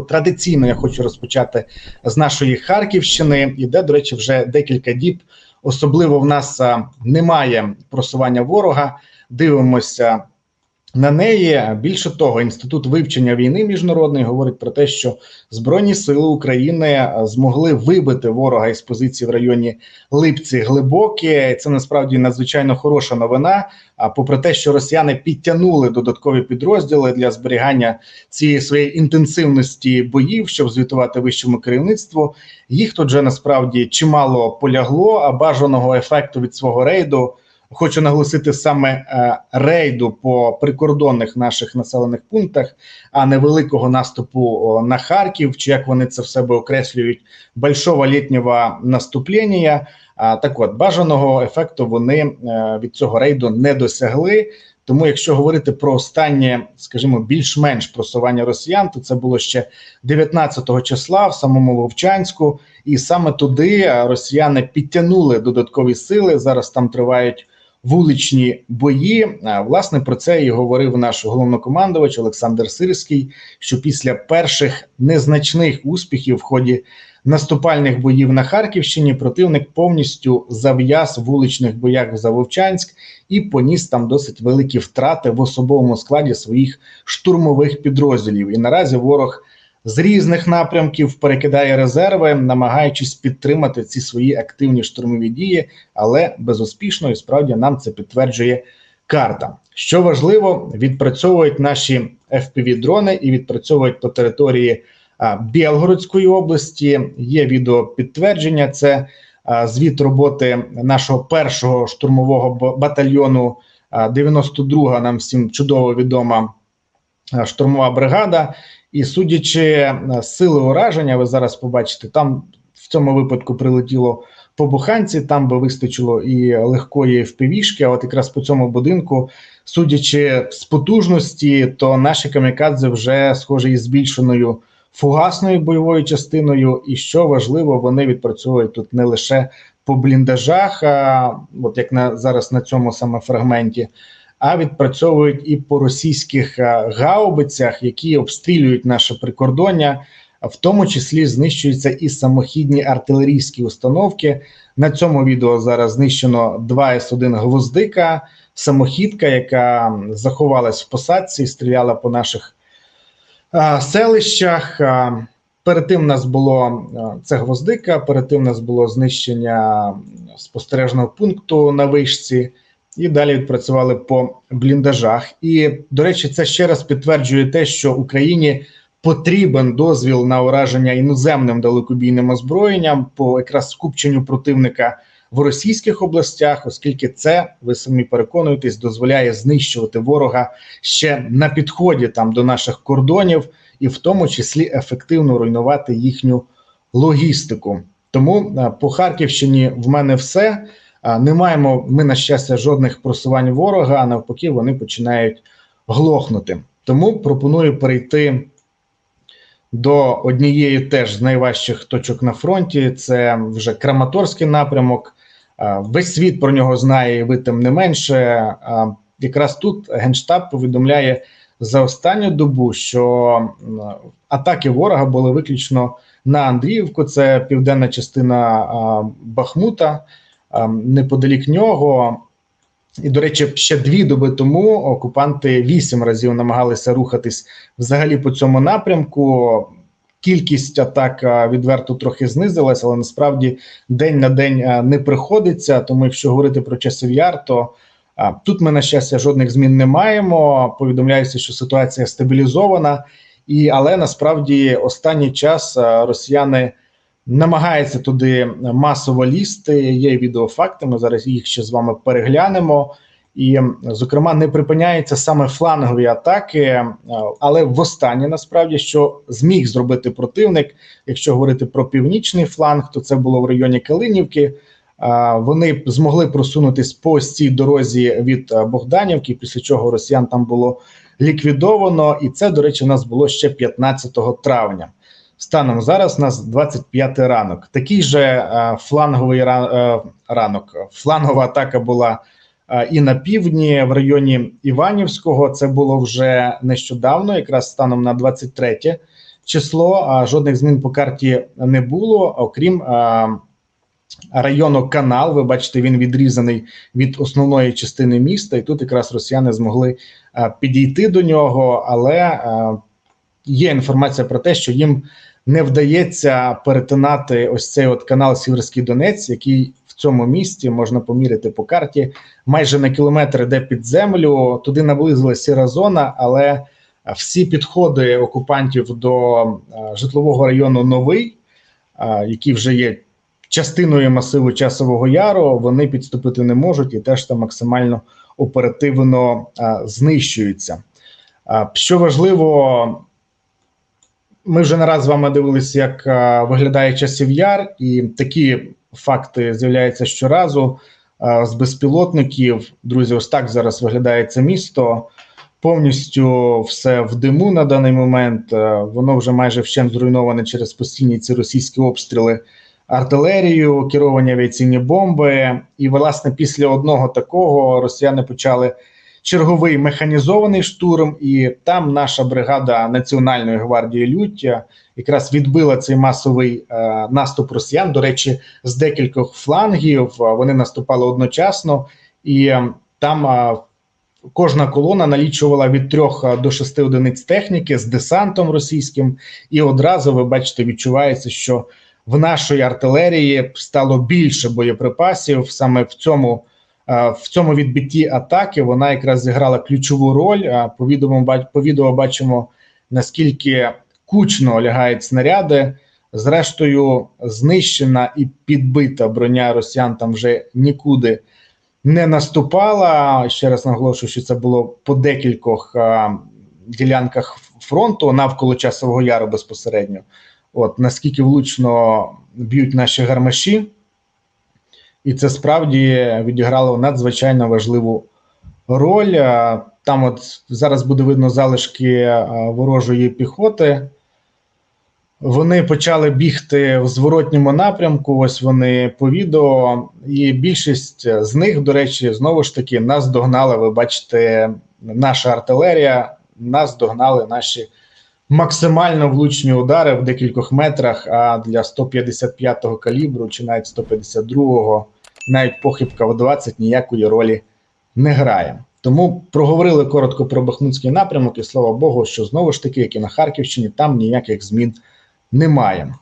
Традиційно я хочу розпочати з нашої Харківщини, і де, до речі, вже декілька діб. Особливо в нас немає просування ворога. Дивимося на неї. Більше того, інститут вивчення війни міжнародний говорить про те, що збройні сили України змогли вибити ворога із позиції в районі Липці глибокі. Це насправді надзвичайно хороша новина. А попри те, що росіяни підтягнули додаткові підрозділи для зберігання цієї своєї інтенсивності боїв, щоб звітувати вищому керівництву, їх тут вже насправді чимало полягло. А бажаного ефекту від свого рейду хочу наголосити саме е, рейду по прикордонних наших населених пунктах, а не великого наступу на Харків, чи як вони це в себе окреслюють большого літнього наступлення. Так, от бажаного ефекту вони е, від цього рейду не досягли. Тому, якщо говорити про останнє, скажімо, більш-менш просування росіян, то це було ще 19 числа в самому Вовчанську, і саме туди росіяни підтягнули додаткові сили. Зараз там тривають вуличні бої. Власне про це і говорив наш головнокомандувач Олександр Сирський. Що після перших незначних успіхів в ході наступальних боїв на Харківщині противник повністю зав'яз в вуличних боях за Вовчанськ і поніс там досить великі втрати в особовому складі своїх штурмових підрозділів. І наразі ворог з різних напрямків перекидає резерви, намагаючись підтримати ці свої активні штурмові дії, але безуспішно і справді нам це підтверджує карта. Що важливо, відпрацьовують наші fpv дрони і відпрацьовують по території Білгородської області. Є відео підтвердження. Це звіт роботи нашого першого штурмового батальйону. 92-га нам всім чудово відома штурмова бригада. І судячи е, з сили ураження, ви зараз побачите, там в цьому випадку прилетіло по буханці, там би вистачило і легкої впівішки. А от якраз по цьому будинку, судячи з потужності, то наші камікадзе вже схожі із збільшеною фугасною бойовою частиною. І що важливо, вони відпрацьовують тут не лише по бліндажах, а от як на зараз на цьому саме фрагменті. А відпрацьовують і по російських гаубицях, які обстрілюють наше прикордоння, в тому числі знищуються і самохідні артилерійські установки. На цьому відео зараз знищено 2 С1 гвоздика, самохідка, яка заховалась в посадці, стріляла по наших а, селищах. А, перед тим нас було а, це гвоздика, перед тим нас було знищення спостережного пункту на вишці. І далі відпрацювали по бліндажах. І до речі, це ще раз підтверджує те, що Україні потрібен дозвіл на ураження іноземним далекобійним озброєнням по якраз скупченню противника в російських областях, оскільки це ви самі переконуєтесь, дозволяє знищувати ворога ще на підході там до наших кордонів, і в тому числі ефективно руйнувати їхню логістику. Тому е, по Харківщині в мене все. Не маємо ми на щастя жодних просувань ворога, а навпаки, вони починають глохнути. Тому пропоную перейти до однієї теж з найважчих точок на фронті. Це вже Краматорський напрямок. Весь світ про нього знає, і ви тим не менше. Якраз тут генштаб повідомляє за останню добу, що атаки ворога були виключно на Андріївку. Це південна частина Бахмута неподалік нього. І, до речі, ще дві доби тому окупанти вісім разів намагалися рухатись взагалі по цьому напрямку. Кількість атак відверто трохи знизилась, але насправді день на день не приходиться. Тому, якщо говорити про часів яр, то тут ми на щастя жодних змін не маємо. Повідомляється, що ситуація стабілізована, і але насправді останній час росіяни намагаються туди масово лізти. Є відеофакти. Ми зараз їх ще з вами переглянемо. І, зокрема, не припиняються саме флангові атаки, е, але востаннє насправді що зміг зробити противник, якщо говорити про північний фланг, то це було в районі Калинівки. Вони змогли просунутись по цій дорозі від е, Богданівки, після чого росіян там було ліквідовано, і це, до речі, у нас було ще 15 травня. Станом зараз у нас 25 ранок. Такий же е, фланговий е, ранок. Флангова атака була е, і на півдні, в районі Іванівського. Це було вже нещодавно, якраз станом на 23 число, а жодних змін по карті не було, окрім району Канал. Ви бачите, він відрізаний від основної частини міста, і тут якраз росіяни змогли а, підійти до нього, але а, є інформація про те, що їм не вдається перетинати ось цей от канал Сіверський Донець, який в цьому місті можна поміряти по карті майже на кілометр іде під землю. Туди наблизилася сіра зона, але всі підходи окупантів до е, житлового району новий, е, який вже є частиною масиву часового яру, вони підступити не можуть і теж там максимально оперативно е, знищуються. Що важливо, ми вже не раз з вами дивилися, як е, виглядає часів яр, і такі факти з'являються щоразу е, з безпілотників. Друзі, ось так зараз виглядає це місто. Повністю все в диму на даний момент. Е, Воно вже майже вщент зруйноване через постійні ці російські обстріли артилерію, керовані авіаційні бомби. І, власне, після одного такого росіяни почали черговий механізований штурм, і там наша бригада Національної гвардії Люття якраз відбила цей масовий е, наступ росіян. До речі, з декількох флангів Е, вони наступали одночасно, і е, там е, кожна колона налічувала від трьох е, до шести одиниць техніки з десантом російським, і одразу ви бачите, відчувається, що в нашої артилерії стало більше боєприпасів саме в цьому. В цьому відбитті атаки вона якраз зіграла ключову роль. По відео, по відео бачимо наскільки кучно лягають снаряди. Зрештою, знищена і підбита броня росіян там вже нікуди не наступала. Ще раз наголошую, що це було по декількох а, ділянках фронту навколо часового яру безпосередньо. От наскільки влучно б'ють наші гармаші, і це справді відіграло надзвичайно важливу роль. Там, от зараз буде видно залишки ворожої піхоти. Вони почали бігти в зворотньому напрямку. Ось вони по відео, і більшість з них, до речі, знову ж таки нас догнала. Ви бачите, наша артилерія, нас догнали наші максимально влучні удари в декількох метрах. А для 155-го калібру чи навіть 152-го, навіть похибка в 20 ніякої ролі не грає. Тому проговорили коротко про Бахмутський напрямок, і слава Богу, що знову ж таки, як і на Харківщині, там ніяких змін немає.